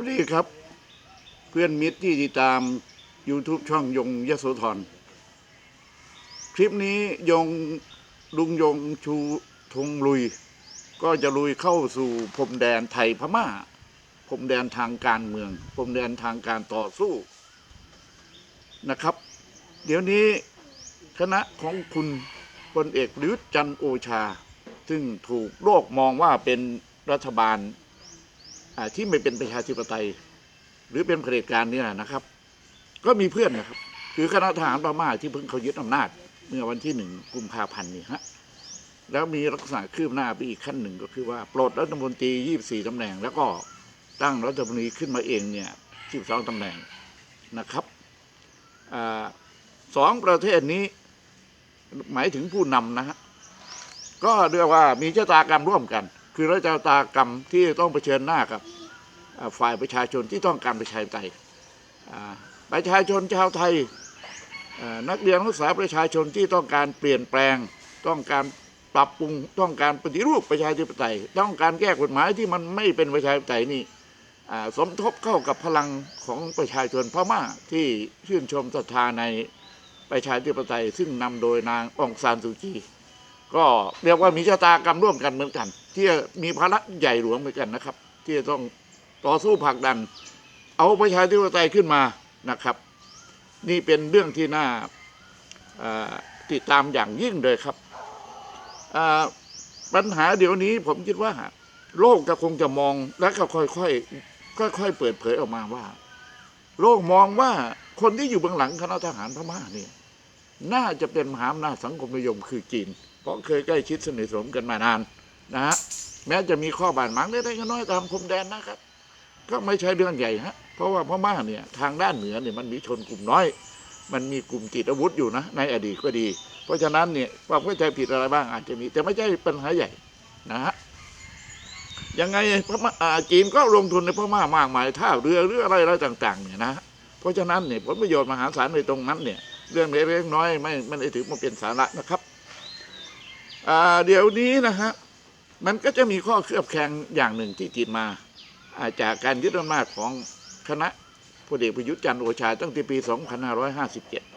วัสดีครับ เพื่อนมิตรที่ติดตาม YouTube ช่องยงยโสธรคลิปนี้ยงลุงยงชูธงลุย ก็จะลุยเข้าสู่พรมแดนไทยพม่าพรมแดนทางการเมืองพรมแดนทางการต่อสู้นะครับ เดี๋ยวนี้คณะของคุณพลเอกประยุทธ์จันโอชา ซึ่งถูกโลกมองว่าเป็นรัฐบาล ที่ไม่เป็นประชาธิปไตย หรือเป็นเผด็จการเนี่ยนะครับ ก็มีเพื่อนนะครับ คือคณะทหารพม่าที่เพิ่งเขายึดอำนาจ เมื่อวันที่หนึ่งกุมภาพันธ์นี่ฮะแล้วมีลักษณะคืบหน้าไปอีกขั้นหนึ่งก็คือว่าปลดรัฐมนตรี 24ตำแหน่ง แล้วก็ตั้งรัฐมนตรีขึ้นมาเองเนี่ย 12ตำแหน่งนะครับอสองประเทศนี้หมายถึงผู้นำนะฮะก็เรียกว่ามีชะตากรรมร่วมกัน คือรัชะตากรรมที่ต้องเผชิญหน้ากับฝ่ายประชาชนที่ต้องการประชาธิปไตยประชาชนชาวไทยนักเรียนนักศึกษาประชาชนที่ต้องการเปลี่ยนแปลง ต้องการปรับปรุงต้องการปฏิรูปประชาธิปไตย ต้องการแก้กฎหมายที่มันไม่เป็นประชาธิปไตยนี่สมทบเข้ากับพลังของประชาชนพม่าที่ชื่นชมศรัทธาในประชาธิปไตย ซึ่งนำโดยนางองซานซูจี ก็เรียกว่ามีชะตากรรมร่วมกันเหมือนกัน ที่มีภาระใหญ่หลวงเหมือนกันนะครับ ที่จะต้องต่อสู้ผลักดัน เอาประชาธิปไตยขึ้นมานะครับ นี่เป็นเรื่องที่น่าเอ่ติดตามอย่างยิ่งเลยครับปัญหาเดี๋ยวนี้ผมคิดว่า โลกจะคงจะมองและก็ค่อยๆค่อยๆเปิดเผยออกมาว่า โลกมองว่าคนที่อยู่เบื้องหลังคณะทหารพม่าเนี่ย น่าจะเป็นมหาอำนาจสังคมนิยมคือจีน ราะเคยใกล้ชิดสนิทสนมกันมานานนะฮะแม้จะมีข้อบาดหมางเล็กๆน้อยๆตามพรมแดนนะครับ ก็ไม่ใช่เรื่องใหญ่ฮะเพราะว่าพม่าเนี่ยทางด้านเหนือเนี่ยมันมีชนกลุ่มน้อย มันมีกลุ่มติดอาวุธอยู่นะ ในอดีตก็ดี เพราะฉะนั้นเนี่ยความเข้าใจผิดอะไรบ้างอาจจะมี แต่ไม่ใช่ปัญหาใหญ่นะฮะยังไงพม่าอ่าจีนก็ลงทุนในพม่ามากมายท่าเรือหรืออะไรอะไรต่าง ๆ เนี่ยนะเพราะฉะนั้นเนี่ยผลประโยชน์มหาศาลในตรงนั้นเนี่ยเรื่องเล็กๆน้อยๆไม่ไม่ได้ถือมาเป็นสาระนะครับ เดี๋ยวนี้นะฮะมันก็จะมีข้อเคลือบแคลงอย่างหนึ่งที่ติดมาจากการยึดอำนาจของคณะพลเอกประยุทธ์จันทร์โอชาตั้งแต่ปี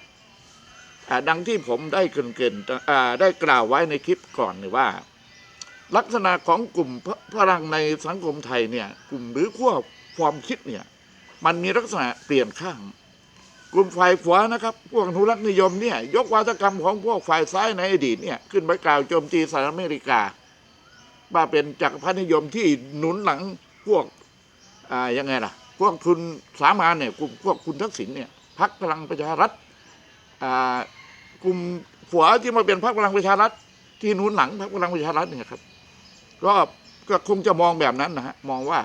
2557อ่าดังที่ผมได้เกินๆได้กล่าวไว้ในคลิปก่อนเนี่ยว่า ลักษณะของกลุ่มพพลังในสังคมไทยเนี่ยกลุ่มหรือขั้วความคิดเนี่ยมันมีลักษณะเปลี่ยนข้าง กลุ่มฝ่ายขวานะครับ พวกอนุรักษ์นิยมเนี่ย ยกวาทกรรมของพวกฝ่ายซ้ายในอดีตเนี่ย ขึ้นไปกล่าวโจมตีสหรัฐอเมริกา ว่าเป็นจักรพรรดินิยมที่หนุนหลังพวกอ่ายังไงล่ะ พวกทุนสามานเนี่ยกลุ่มพวกคุณทักษิณเนี่ยพักพลังประชารัฐอ่ากลุ่มขวาที่มาเป็นพรรคพลังประชารัฐ ที่หนุนหลังพรรคพลังประชารัฐเนี่ยครับก็ก็คงจะมองแบบนั้นนะฮะมองว่า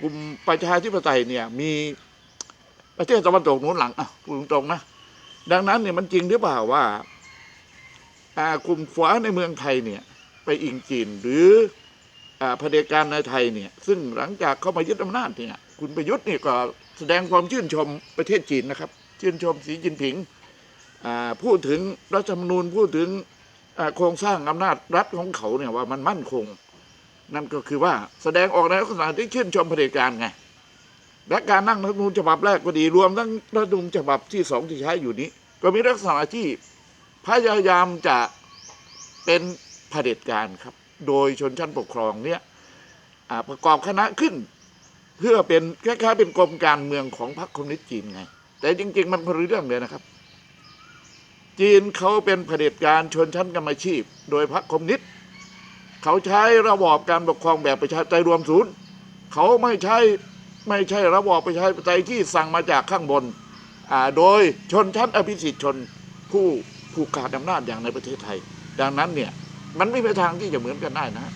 กลุ่มประชาธิปไตยเนี่ยมี ประเทศตะวันตกหนุนหลังอะพูดตรงๆนะดังนั้นเนี่ยมันจริงหรือเปล่าว่าอ่ากลุ่มขวาในเมืองไทยเนี่ย ไปอิงจีนหรืออ่าเผด็จการในไทยเนี่ย ซึ่งหลังจากเข้ามายึดอำนาจเนี่ย คุณประยุทธ์เนี่ยก็แสดงความชื่นชมประเทศจีนนะครับ ชื่นชมสีจินผิงอ่าพูดถึงรัฐธรรมนูญพูดถึงโครงสร้างอำนาจรัฐของเขาเนี่ยว่ามันมั่นคง นั่นก็คือว่าแสดงออกในลักษณะที่ชื่นชมเผด็จการไง และการนั่งรัฐธรรมนูญฉบับแรกก็ดีรวมทั้งรัฐธรรมนูญฉบับที่สองที่ใช้อยู่นี้ ก็มีลักษณะที่พยายามจะเป็นเผด็จการครับ โดยชนชั้นปกครองเนี่ยประกอบคณะขึ้น เพื่อเป็นคล้ายๆเป็นกรมการเมืองของพรรคคอมมิวนิสต์จีนไง แต่จริง ๆ มันคนละเรื่องเลยนะครับ จีนเขาเป็นเผด็จการชนชั้นกรรมอาชีพ โดยพรรคคอมมิวนิสต์เขาใช้ระบอบการปกครองแบบประชาธิปไตยรวมศูนย์เขาไม่ใช่ ไม่ใช่ระบอบประชาธิปไตยที่สั่งมาจากข้างบน โดยชนชั้นอภิสิทธิชนผู้ผู้ขาดอำนาจอย่างในประเทศไทย ดังนั้นเนี่ยมันไม่มีทางที่จะเหมือนกันได้นะ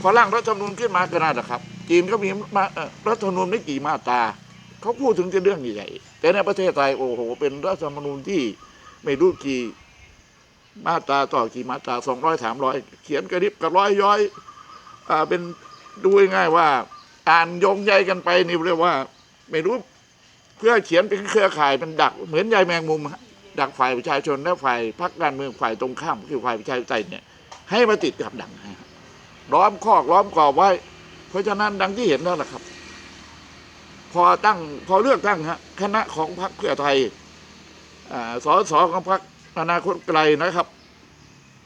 พอร่างรัฐธรรมนูญขึ้นมาก็น่าละครับ จีนก็มีมรัฐธรรมนูญไม่กี่มาตราเขาพูดถึงจะเรื่องใหญ่แต่ในประเทศไทยโอ้โห เป็นรัฐธรรมนูญที่ไม่รู้กี่มาตราต่อกี่มาตราสองร้อยสามร้อยเขียนกระดิบกระร้อยย้อยอ่าเป็นดูง่ายว่า อ่านโยงใยกันไปนี่เรียกว่า ไม่รู้เพื่อเขียนเป็นเครือข่ายเป็นดัก เหมือนใยแมงมุมดักฝ่ายประชาชนและฝ่ายพรรคการเมืองฝ่ายตรงข้ามคือฝ่ายประชาธิปไตยเนี่ย ให้มาติดกับดักฮะล้อมคอกล้อมกรอบไว้ เพราะฉะนั้นดังที่เห็นนั่นแหละครับ พอตั้งพอเลือกตั้งฮะคณะของพรรคเพื่อไทยอ่าสสของพรรคอนาคตไกลนะครับ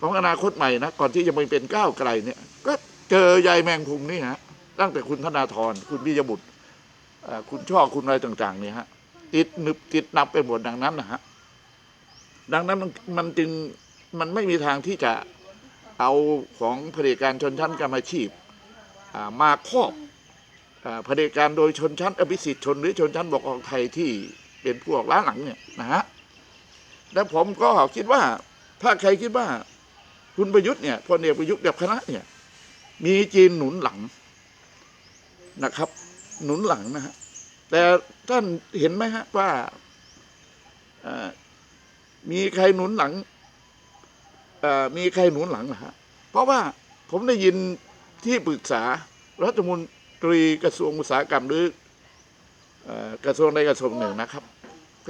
ของอนาคตใหม่นะก่อนที่จะไปเป็นก้าวไกลเนี่ย ก็เจอยายแมงพุงนี่ฮะ ตั้งแต่คุณธนาธรคุณพิยบุตรคุณช่อคุณอะไรต่าง ๆ เนี่ยฮะ ติดหนึบติดนับไปหมดดังนั้นนะฮะดังนั้นมันมันจึงมันไม่มีทางที่จะเอาของเผด็จการชนชั้นกรรมอาชีพมาครอบเผด็จการโดยชนชั้น อภิสิทธิชนหรือชนชั้นบอกออกไทยที่เป็นพวกล้าหลังเนี่ยนะฮะและผมก็คิดว่า ถ้าใครคิดว่า คุณประยุทธ์เนี่ยพลเอกประยุทธ์กับคณะเนี่ย มีจีนหนุนหลัง นะครับ หนุนหลังนะฮะแต่ท่านเห็นไหมฮะว่ามีใครหนุนหลังมีใครหนุนหลังนะฮะเพราะว่าผมได้ยินที่ปรึกษารัฐมนตรีกระทรวงอุตสาหกรรมหรือกระทรวงใดกระทรวงหนึ่งนะครับ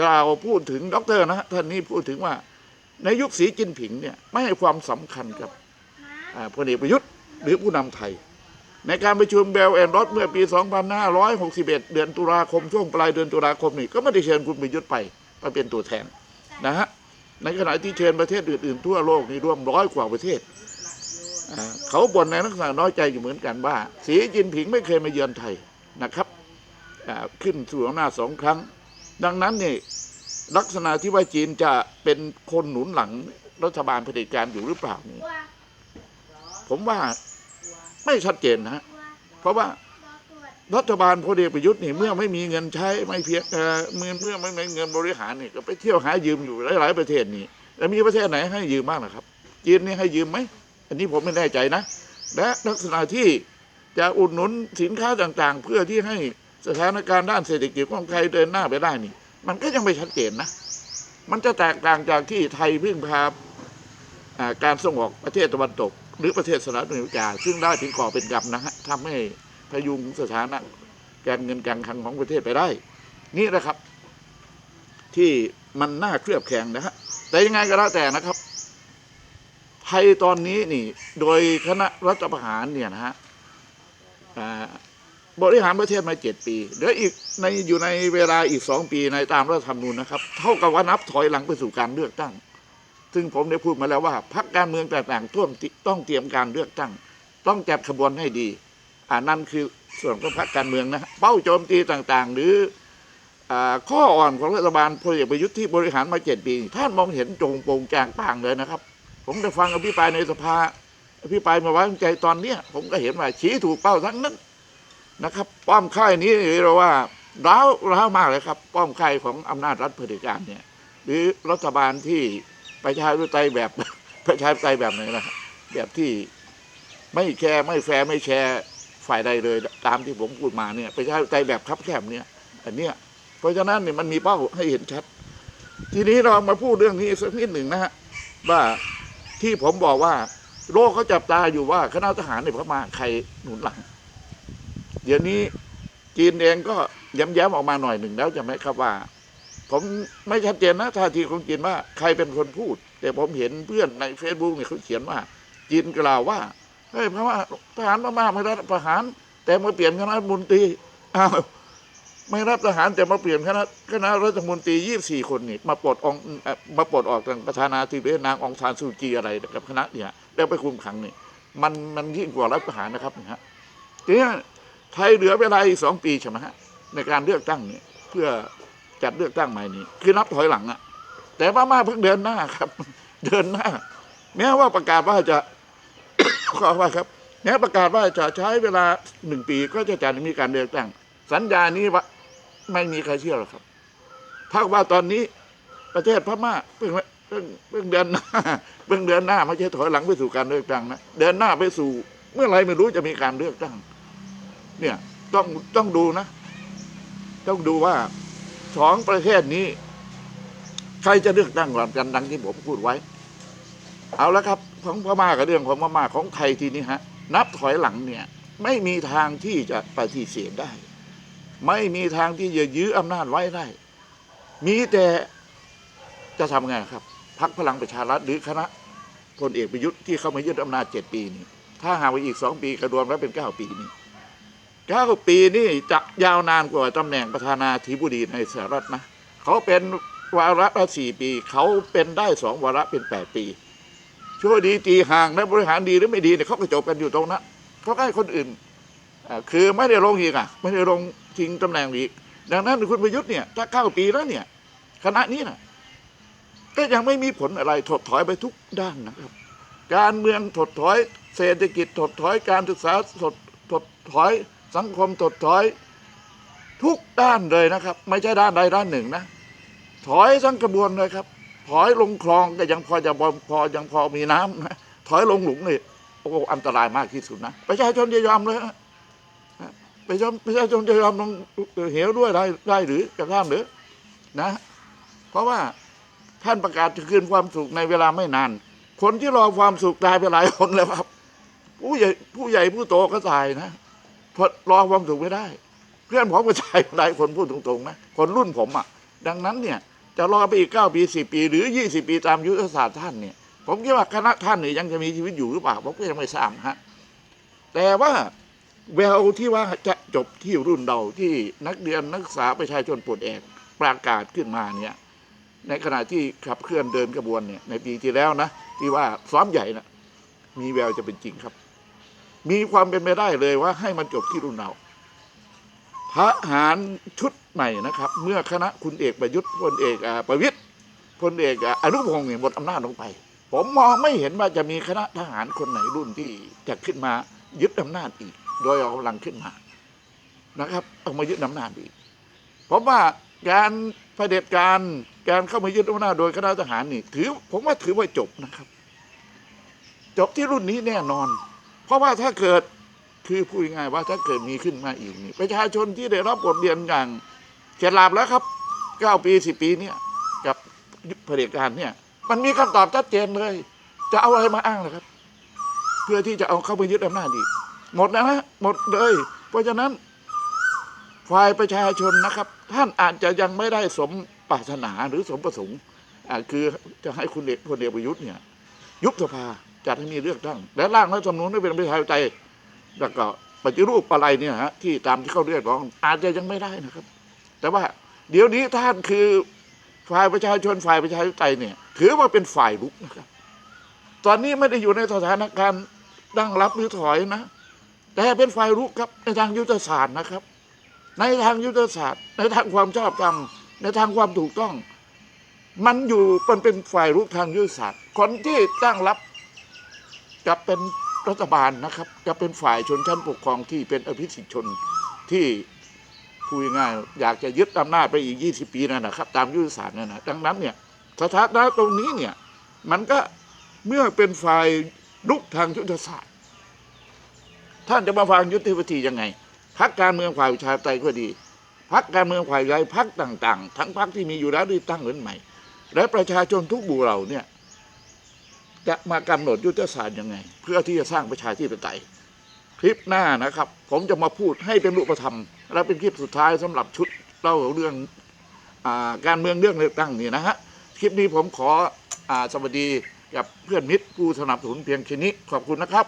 กล่าวพูดถึงด็อกเตอร์นะฮะท่านนี้พูดถึงว่าในยุคสีจิ้นผิงเนี่ยไม่ให้ความสำคัญกับพลเอกประยุทธ์หรือผู้นำไทย ในการประชุมเบลแอนด์รอดเมื่อปี 2561 เดือนตุลาคมช่วงปลายเดือนตุลาคมนี่ก็ไม่ได้เชิญคุณประยุทธ์ไปมาเป็นตัวแทนนะฮะในขณะที่เชิญประเทศอื่นๆ ทั่วโลกนี่ร่วมร้อยกว่าประเทศ เขาบ่นในลักษณะน้อยใจอยู่เหมือนกันว่า สีจินผิงไม่เคยมาเยือนไทยนะครับขึ้นสู่อำนาจสองครั้ง ดังนั้นนี่ลักษณะที่ว่าจีนจะเป็นคนหนุนหลังรัฐบาลเผด็จการอยู่หรือเปล่านี่ผมว่า ไม่ชัดเจนนะฮะเพราะว่ารัฐบาลพลเอกประยุทธ์นี่เมื่อไม่มีเงินใช้ไม่เพียงเมื่อเมื่อไม่มีเงินบริหารนี่ก็ไปเที่ยวหายืมอยู่หลายๆประเทศนี่แล้วมีประเทศไหนให้ยืมบ้างนะครับจีนนี่ให้ยืมไหมอันนี้ผมไม่แน่ใจนะ และลักษณะที่จะอุดหนุนสินค้าต่างๆ เพื่อที่ให้สถานการณ์ด้านเศรษฐกิจของไทยเดินหน้าไปได้นี่ มันก็ยังไม่ชัดเจนนะ มันจะแตกต่างจากที่ไทยพึ่งพาการส่งออกประเทศตะวันตก หรือประเทศสหรัฐอเมริกา ซึ่งได้ถึงก่อเป็นกรรมนะฮะทำให้พยุงสถานะการเงินการคลังของประเทศไปได้ นี่นะครับ ที่มันน่าเคลือบแคลงนะฮะแต่ยังไงก็แล้วแต่นะครับ ไทยตอนนี้นี่ โดยคณะรัฐประหารเนี่ยนะฮะบริหารประเทศมาเจ็ดปีเดี๋ยวอีกในอยู่ในเวลาอีกสองปีในตามรัฐธรรมนูญนะครับ เท่ากับว่านับถอยหลังไปสู่การเลือกตั้ง ซึ่งผมได้พูดมาแล้วว่าพรรคการเมืองต่างๆต้องต้องเตรียมการเลือกตั้ง ต้องจัดขบวนให้ดีอ่านั่นคือส่วนของพรรคการเมืองนะเป้าโจมตีต่างๆ หรืออข้ออ่อนของรัฐบาลพลเอกประยุทธ์ที่บริหารมาเจ็ดปีท่านมองเห็นตรงโปร่งแจงต่างเลยนะครับ ผมได้ฟังอภิปรายในสภาอภิปรายมาไว้ใจตอนเนี้ยผมก็เห็นว่าชี้ถูกเป้าทั้งนั้นนะครับ ป้อมค่ายนี้เราว่าร้าวร้าวมากเลยครับ ป้อมค่ายของอำนาจรัฐเผด็จการเนี่ย หรือรัฐบาลที่ ประชาธิปไตยแบบประชาธิปไตยแบบไหนนะแบบที่ไม่แคร์ไม่แฟร์ไม่แชร์ฝ่ายใดเลย ตามที่ผมพูดมาเนี่ยประชาธิปไตยแบบคับแคบเนี่ย อันเนี้ยเพราะฉะนั้นเนี่ยมันมีเป้าให้เห็นชัด ทีนี้เรามาพูดเรื่องนี้สักนิดหนึ่งนะฮะว่าที่ผมบอกว่า โลกเขาจับตาอยู่ว่าคณะทหารในพม่าใครหนุนหลัง เดี๋ยวนี้จีนเองก็ย้ำๆออกมาหน่อยหนึ่งแล้วจะไหมครับว่า ผมไม่ชัดเจนนะท่าทีของจีนว่าใครเป็นคนพูด แต่ผมเห็นเพื่อนในเฟซบุ๊กเนี่ยเขาเขียนว่า จีนกล่าวว่าเฮ้ยเพราะว่าทหารพม่าไม่รัฐประหาร แต่มาเปลี่ยนคณะมนตรีอ้าวไม่รับทหารแต่มาเปลี่ยนคณะคณะรัฐมนตรียี่สิบสี่คนนี่มาปลดออกเอ่อมาปลดออกจากประธานาธิบดีนางองซานซูจีอะไรกับคณะเนี่ยแล้วไปคุมขังนี่มันมันยิ่งกว่ารัฐประหารนะครับนะฮะทีนี้ไทยเหลือเวลาอีกสองปีใช่ไหมฮะในการเลือกตั้งเนี่ยเพื่อ จัดเลือกตั้งใหม่นี้ คือนับถอยหลังอะแต่พม่าเพิ่งเดินหน้าครับ เดินหน้า แม้ว่าประกาศว่าจะขอว่าครับแม้ประกาศว่าจะใช้เวลาหนึ่งปีก็จะจัดมีการเลือกตั้ง สัญญานี้ว่าไม่มีใครเชื่อหรอกครับถ้าว่าตอนนี้ประเทศพม่าเพิ่งเพิ่งเพิ่งเดินหน้าเพิ่งเดินหน้าไม่ใช่ถอยหลังไปสู่การเลือกตั้งนะเดินหน้าไปสู่ เมื่อไรไม่รู้จะมีการเลือกตั้ง เนี่ย ต้องต้องดูนะ ต้องดูว่า สองประเทศนี้ ใครจะเลือกตั้งก่อนกันดังที่ผมพูดไว้ เอาละครับ ของพม่ากับเรื่องของพม่าของไทยทีนี้ฮะ นับถอยหลังเนี่ย ไม่มีทางที่จะปฏิเสธได้ ไม่มีทางที่จะยื้ออำนาจไว้ได้ มีแต่จะทำไงครับพักพลังประชารัฐหรือคณะพลเอกประยุทธ์ที่เข้ามายึดอำนาจเจ็ดปีนี้ถ้าหากว่าอีกสองปีกระรวมแล้วเป็นเก้าปีนี้ เก้าปีนี่จะยาวนานกว่าตำแหน่งประธานาธิบดีในสหรัฐนะเขาเป็นวาระละสี่ปี เขาเป็นได้สองวาระเป็นแปดปีช่วยดีตีห่างและบริหารดีหรือไม่ดีเนี่ยเขาก็จบกันอยู่ตรงนั้นเขาก็ให้คนอื่นคือไม่ได้ลงอีกอะ ไม่ได้ลงชิงตำแหน่งอีก ดังนั้นคุณประยุทธ์เนี่ยถ้าเก้าปีแล้วเนี่ยคณะนี้นะก็ยังไม่มีผลอะไรถดถอยไปทุกด้านนะครับ การเมืองถดถอย เศรษฐกิจถดถอยการศึกษาถดถดถอย สังคมถดถอยทุกด้านเลยนะครับ ไม่ใช่ด้านใดด้านหนึ่งนะ ถอยทั้งกระบวนเลยครับ ถอยลงคลองก็ยังพอจะพอพอยังพอมีน้ำนะถอยลงหลุมเลยโอ้อันตรายมากที่สุดนะประชาชนจะยอมเลยประชาชนประชาชนจะยอมลงเหวด้วยได้ได้หรือจะข้ามหรือนะ เพราะว่าท่านประกาศจะคืนความสุขในเวลาไม่นาน คนที่รอความสุขตายไปหลายคนแล้วครับ ผู้ใหญ่ผู้ใหญ่ผู้โตก็ตายนะ ราะรอความสุขไม่ได้ เพื่อนผมก็ตายหลายคนพูดตรงๆนะคนรุ่นผมอะ ดังนั้นเนี่ย จะรอไปอีกเก้าปีสิปี หรือยี่สิบปีตามยุทธศาสตร์ท่านเนี่ย ผมคิดว่าคณะท่านเนี่ยยังจะมีชีวิตอยู่หรือเปล่าผมก็ยังไม่ทราบฮะแต่ว่าแววที่ว่าจะจบที่รุ่นเราที่นักเรียนนักศึกษาประชาชนปลดแอกประกาศขึ้นมาเนี่ย ในขณะที่ขับเคลื่อนเดินกระบวนเนี่ยในปีที่แล้วนะที่ว่าซ้อมใหญ่นะมีแววจะเป็นจริงครับ มีความเป็นไปได้เลยว่าให้มันจบที่รุ่นเราทหารชุดใหม่นะครับ เมื่อคณะคุณเอกประยุทธ์พลเอกอาประวิตยพลเอกอนุพงศ์เนี่ยหมดอำนาจลงไป ผมมองไม่เห็นว่าจะมีคณะทหารคนไหนรุ่นที่จะขึ้นมายึดอำนาจอีก โดยเอากำลังขึ้นมานะครับเอามายึดอำนาจอีกผมว่าการเผด็จการการเข้ามายึดอำนาจโดยคณะทหารนี่ถือ ผมว่าถือว่าจบนะครับ จบที่รุ่นนี้แน่นอน เพราะว่าถ้าเกิดคือพูดง่ายว่าถ้าเกิดมีขึ้นมาอีกนี่ประชาชนที่ได้รับบทเรียนอย่างเฉลาบแล้วครับเก้าปีสิบปีเนี่ยกับเผด็จการเนี่ยมันมีคำตอบชัดเจนเลย จะเอาอะไรมาอ้างล่ะครับ เพื่อที่จะเอาเข้าไปยึดอำนาจอีกหมดแล้วนะหมดเลย เพราะฉะนั้นฝ่ายประชาชนนะครับ ท่านอาจจะยังไม่ได้สมปรารถนาหรือสมประสงค์คือจะให้คุณเอกพลเอกประยุทธ์เนี่ย ยุบสภา จัดให้มีเลือกตั้ง และร่างรัฐธรรมนูญให้เป็นประชาธิปไตยแล้วก็ปฏิรูปอะไรเนี่ยฮะที่ตามที่เขาเรียกร้องอาจจะยังไม่ได้นะครับ แต่ว่าเดี๋ยวนี้ท่านคือฝ่ายประชาชนฝ่ายประชาธิปไตยเนี่ย ถือว่าเป็นฝ่ายลุกนะครับ ตอนนี้ไม่ได้อยู่ในสถานการณ์ตั้งรับหรือถอยนะ แต่เป็นฝ่ายรุกครับในทางยุทธศาสตร์นะครับ ในทางยุทธศาสตร์ ในทางความชอบธรรมในทางความถูกต้อง มันอยู่มันเป็นฝ่ายรุกทางยุทธศาสตร์ คนที่ตั้งรับ จะเป็นรัฐบาลนะครับ จะเป็นฝ่ายชนชั้นปกครองที่เป็นอภิสิทธิชนที่พูดง่ายอยากจะยึดอำนาจไปอีก 20 ปีนั่นนะครับ ตามยุทธศาสตร์นั่นนะดังนั้นเนี่ยสถานะตรงนี้เนี่ยมันก็เมื่อเป็นฝ่ายรุกทางยุทธศาสตร์ ท่านจะมาฟังยุทธวิธียังไงพักการเมืองฝ่ายประชาธิปไตยก็ดีพักการเมืองฝ่ายใหญ่พักต่าง ๆ ทั้งพักที่มีอยู่แล้วหรือตั้งขึ้นใหม่ และประชาชนทุกหมู่เหล่าเนี่ย จะมากำหนดยุทธศาสตร์ยังไง เพื่อที่จะสร้างประชาธิปไตย คลิปหน้านะครับ ผมจะมาพูดให้เป็นรูปธรรม และเป็นคลิปสุดท้ายสำหรับชุดเล่าเรื่องอาการเมืองเรื่องเลือกตั้งนี่นะฮะคลิปนี้ผมขออสวัสดีกับเพื่อนมิตรผู้สนับสนุนเพียงแค่นี้ขอบคุณนะครับ